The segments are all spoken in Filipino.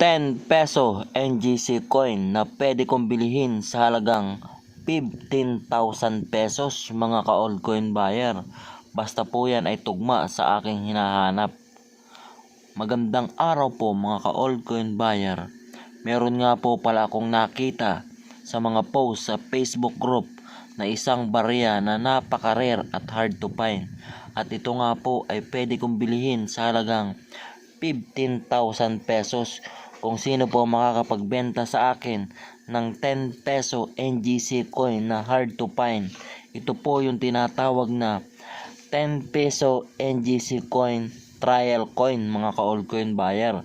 10 peso NGC coin na pwede kong bilihin sa halagang 15,000 pesos mga ka-old coin buyer. Basta po yan ay tugma sa aking hinahanap. Magandang araw po mga ka-old coin buyer. Meron nga po pala akong nakita sa mga post sa Facebook group na isang barya na napaka-rare at hard to find. At ito nga po ay pwede kong bilihin sa halagang 15,000 pesos kung sino po makakapagbenta sa akin ng 10 peso NGC coin na hard to find. Ito po yung tinatawag na 10 peso NGC coin trial coin mga ka-old coin buyer.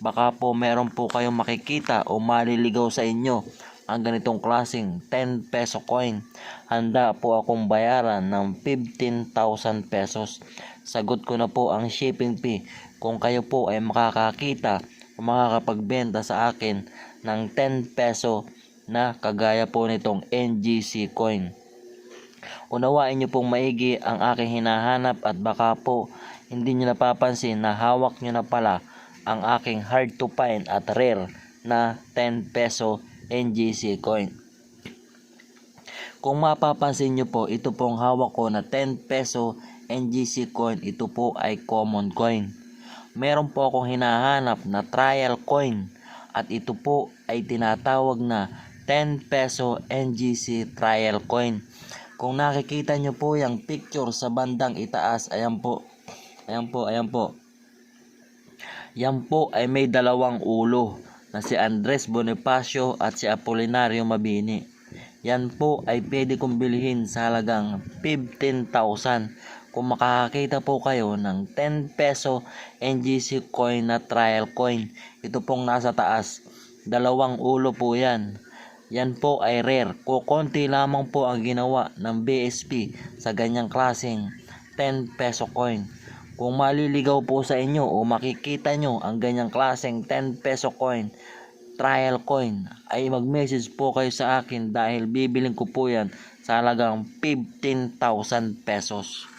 Baka po meron po kayong makikita o maliligaw sa inyo ang ganitong klaseng 10 peso coin. Handa po akong bayaran ng 15,000 pesos. Sagot ko na po ang shipping fee kung kayo po ay makakakita makakapagbenta sa akin ng 10 peso na kagaya po nitong NGC coin. Unawain niyo pong maigi ang aking hinahanap at baka po hindi niyo napapansin na hawak niyo na pala ang aking hard to find at rare na 10 peso NGC coin. Kung mapapansin niyo po, ito pong hawak ko na 10 peso NGC coin, ito po ay common coin. Meron po akong hinahanap na trial coin at ito po ay tinatawag na 10 peso NGC trial coin. Kung nakikita nyo po yung picture sa bandang itaas, ayan po. Ayan po, ayan po. Yan po ay may dalawang ulo na si Andres Bonifacio at si Apolinario Mabini. Yan po ay pwede kong bilhin sa halagang 15,000 kung makakakita po kayo ng 10 peso NGC coin na trial coin. Ito pong nasa taas. Dalawang ulo po yan. Yan po ay rare. Kukonti lamang po ang ginawa ng BSP sa ganyang klaseng 10 peso coin. Kung maliligaw po sa inyo o makikita nyo ang ganyang klaseng 10 peso coin, trial coin, ay mag-message po kayo sa akin dahil bibiling ko po yan sa halagang 15,000 pesos.